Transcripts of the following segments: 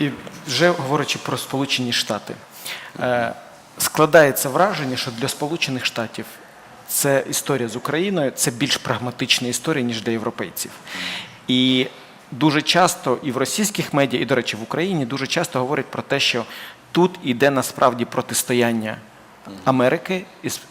І вже говорячи про Сполучені Штати, е, складається враження, що для Сполучених Штатів це історія з Україною, це більш прагматична історія, ніж для європейців. І дуже часто і в російських медіа, і, до речі, в Україні дуже часто говорять про те, що тут іде насправді протистояння Америки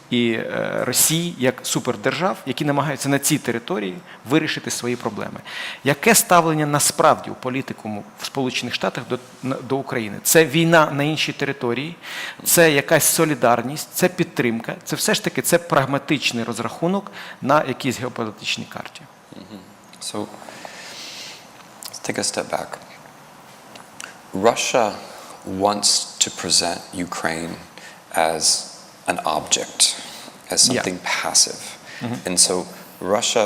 і, е, Росії як супердержав, які намагаються на цій території вирішити свої проблеми. Яке ставлення насправді у політикуму в Сполучених Штатах до, до України? Це війна на іншій території, це якась солідарність, це підтримка, це все ж таки це прагматичний розрахунок на якійсь геополітичній карті. So let's take a step back. Russia wants to present Ukraine as an object, as Yeah. something passive. Mm-hmm. And so Russia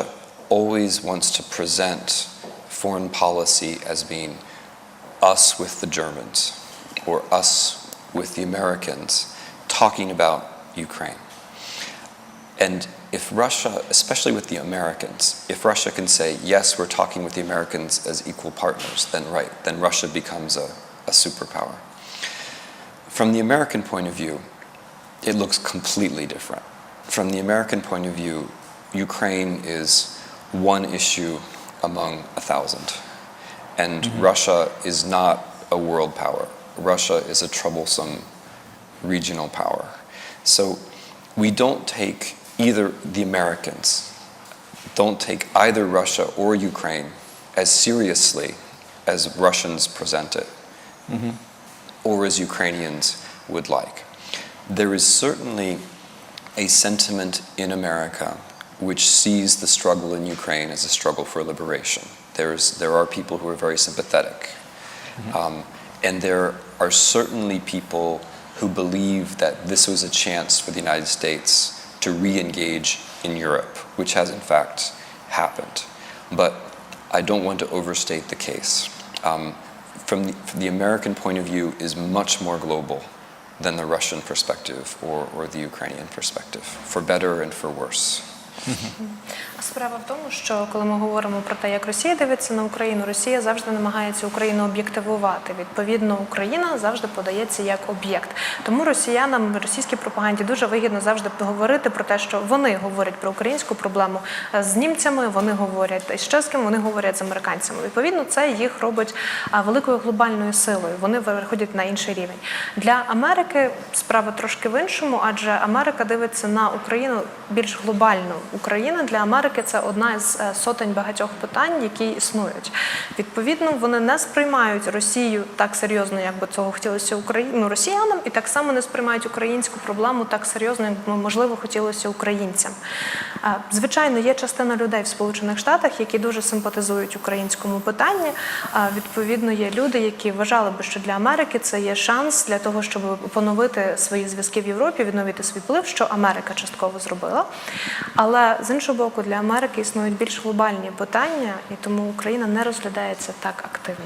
always wants to present foreign policy as being us with the Germans or us with the Americans talking about Ukraine. And if Russia, especially with the Americans, if Russia can say, yes, we're talking with the Americans as equal partners, then right, then Russia becomes a, a superpower. From the American point of view, it looks completely different. From the American point of view, Ukraine is one issue among a thousand. And mm-hmm. Russia is not a world power. Russia is a troublesome regional power. So we don't take either the Americans, don't take either Russia or Ukraine as seriously as Russians present it mm-hmm. or as Ukrainians would like. There is certainly a sentiment in America which sees the struggle in Ukraine as a struggle for liberation. There's, there are people who are very sympathetic. Um, and there are certainly people who believe that this was a chance for the United States to re engage in Europe, which has in fact happened. But I don't want to overstate the case. Um, from, the, from the American point of view, is much more global than the Russian perspective or, or the Ukrainian perspective, for better and for worse. Справа в тому, що коли ми говоримо про те, як Росія дивиться на Україну, Росія завжди намагається Україну об'єктивувати. Відповідно, Україна завжди подається як об'єкт. Тому росіянам, російській пропаганді дуже вигідно завжди говорити про те, що вони говорять про українську проблему е, з німцями, вони говорять з ким вони говорять з американцями. Відповідно, це їх робить великою глобальною силою. Вони виходять на інший рівень. Для Америки справа трошки в іншому, адже Америка дивиться на Україну більш глобально. Україна для Америки це одна із е, сотень багатьох питань, які існують. Відповідно, вони не сприймають Росію так серйозно, як би цього хотілося Україні ну, росіянам, і так само не сприймають українську проблему так серйозно, як би, можливо хотілося українцям. Е, Звичайно, є частина людей в Сполучених Штатах, які дуже симпатизують українському питанні. Відповідно, є люди, які вважали би, що для Америки це є шанс для того, щоб поновити свої зв'язки в Європі, відновити свій вплив, що Америка частково зробила. Але з іншого боку, для Америки існують більш глобальні питання, і тому Україна не розглядається так активно.